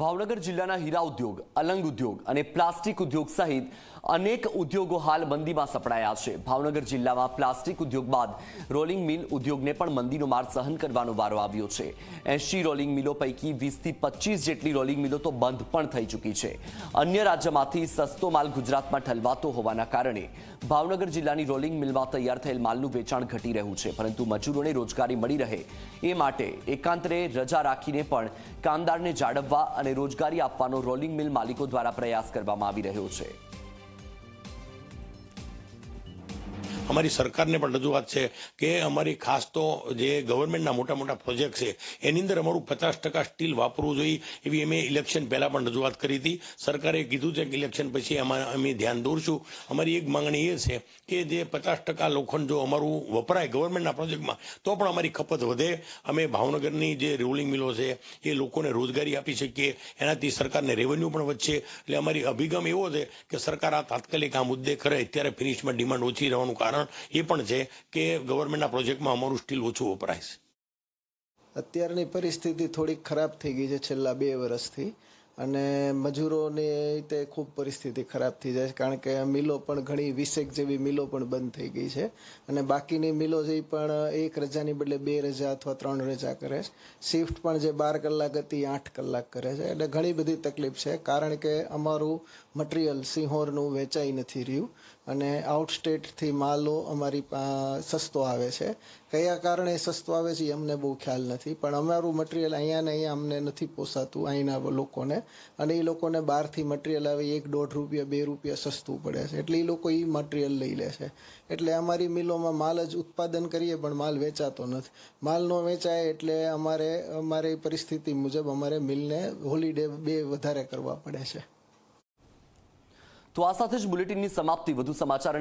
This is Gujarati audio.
ભાવનગર જિલ્લાના હીરા ઉદ્યોગ, અલંગ ઉદ્યોગ અને પ્લાસ્ટિક ઉદ્યોગ સહિત અનેક ઉદ્યોગો હાલ મંદીમાં સપડાયા છે. ભાવનગર જિલ્લામાં પ્લાસ્ટિક ઉદ્યોગ બાદ રોલિંગ મિલ ઉદ્યોગને પણ મંદીનો માર સહન કરવાનો વારો આવ્યો છે. એંશી રોલિંગ મિલો પૈકી વીસથી પચીસ જેટલી રોલિંગ મિલો તો બંધ પણ થઈ ચૂકી છે. અન્ય રાજ્યમાંથી સસ્તો માલ ગુજરાતમાં ઠલવાતો હોવાના કારણે ભાવનગર જિલ્લાની રોલિંગ મિલમાં તૈયાર થયેલ માલનું વેચાણ ઘટી રહ્યું છે. પરંતુ મજૂરોને રોજગારી મળી રહે એ માટે એકાંતરે રજા રાખીને પણ કામદારને જાળવવા અને રોજગારી આપવાનો રોલિંગ મિલ માલિકો દ્વારા પ્રયાસ કરવામાં આવી રહ્યો છે. અમારી સરકારને પણ રજૂઆત છે કે અમારી ખાસ તો જે ગવર્મેન્ટના મોટા મોટા પ્રોજેક્ટ છે, એની અંદર અમારું પચાસ ટકા સ્ટીલ વાપરવું જોઈએ એવી અમે ઇલેક્શન પહેલાં પણ રજૂઆત કરી હતી. સરકારે કીધું છે કે ઇલેક્શન પછી એમાં અમે ધ્યાન દોરશું. અમારી એક માંગણી એ છે કે જે પચાસ ટકા લોખંડ જો અમારું વપરાય ગવર્મેન્ટના પ્રોજેક્ટમાં તો પણ અમારી ખપત વધે. અમે ભાવનગરની જે રોલિંગ મિલો છે, એ લોકોને રોજગારી આપી શકીએ. એનાથી સરકારને રેવન્યુ પણ વધશે. એટલે અમારી અભિગમ એવો છે કે સરકાર આ તાત્કાલિક આ મુદ્દે કરે અત્યારે ફિનિશમાં ડિમાન્ડ ઓછી રહેવાનું કારણ એ પણ છે કે ગવર્મેન્ટના પ્રોજેક્ટમાં અમારું સ્ટીલ ઓછું વપરાય છે. અત્યારની પરિસ્થિતિ થોડીક ખરાબ થઈ ગઈ છે છેલ્લા બે વર્ષથી. અને મજૂરોની તે ખૂબ પરિસ્થિતિ ખરાબ થઈ જાય છે, કારણ કે મિલો પણ ઘણી વીસેક જેવી મિલો પણ બંધ થઈ ગઈ છે. અને બાકીની મિલો જે પણ એક રજાની બદલે બે રજા અથવા ત્રણ રજા કરે છે. શિફ્ટ પણ જે બાર કલાક હતી આઠ કલાક કરે છે. એટલે ઘણી બધી તકલીફ છે, કારણ કે અમારું મટીરિયલ સિંહોરનું વેચાઈ નથી રહ્યું. અને આઉટસ્ટેટથી માલો અમારી સસ્તો આવે છે. કયા કારણે સસ્તો આવે છે એ અમને બહુ ખ્યાલ નથી. પણ અમારું મટીરિયલ અહીંયા ને અહીંયા અમને નથી પોસાતું અહીંના લોકોને. અને એ લોકોને બહારથી મટીરિયલ આવે, એક દોઢ રૂપિયા, બે રૂપિયા સસ્તું પડે છે. એટલે એ લોકો એ મટીરિયલ લઈ લે છે. એટલે અમારી મિલોમાં માલ જ ઉત્પાદન કરીએ, પણ માલ વેચાતો નથી. માલ ન વેચાય એટલે અમારે, અમારી પરિસ્થિતિ મુજબ અમારે મિલને હોલીડે બે વધારે કરવા પડે છે. તો આ સાથે જ બુલેટિનની સમાપ્તિ. વધુ સમાચાર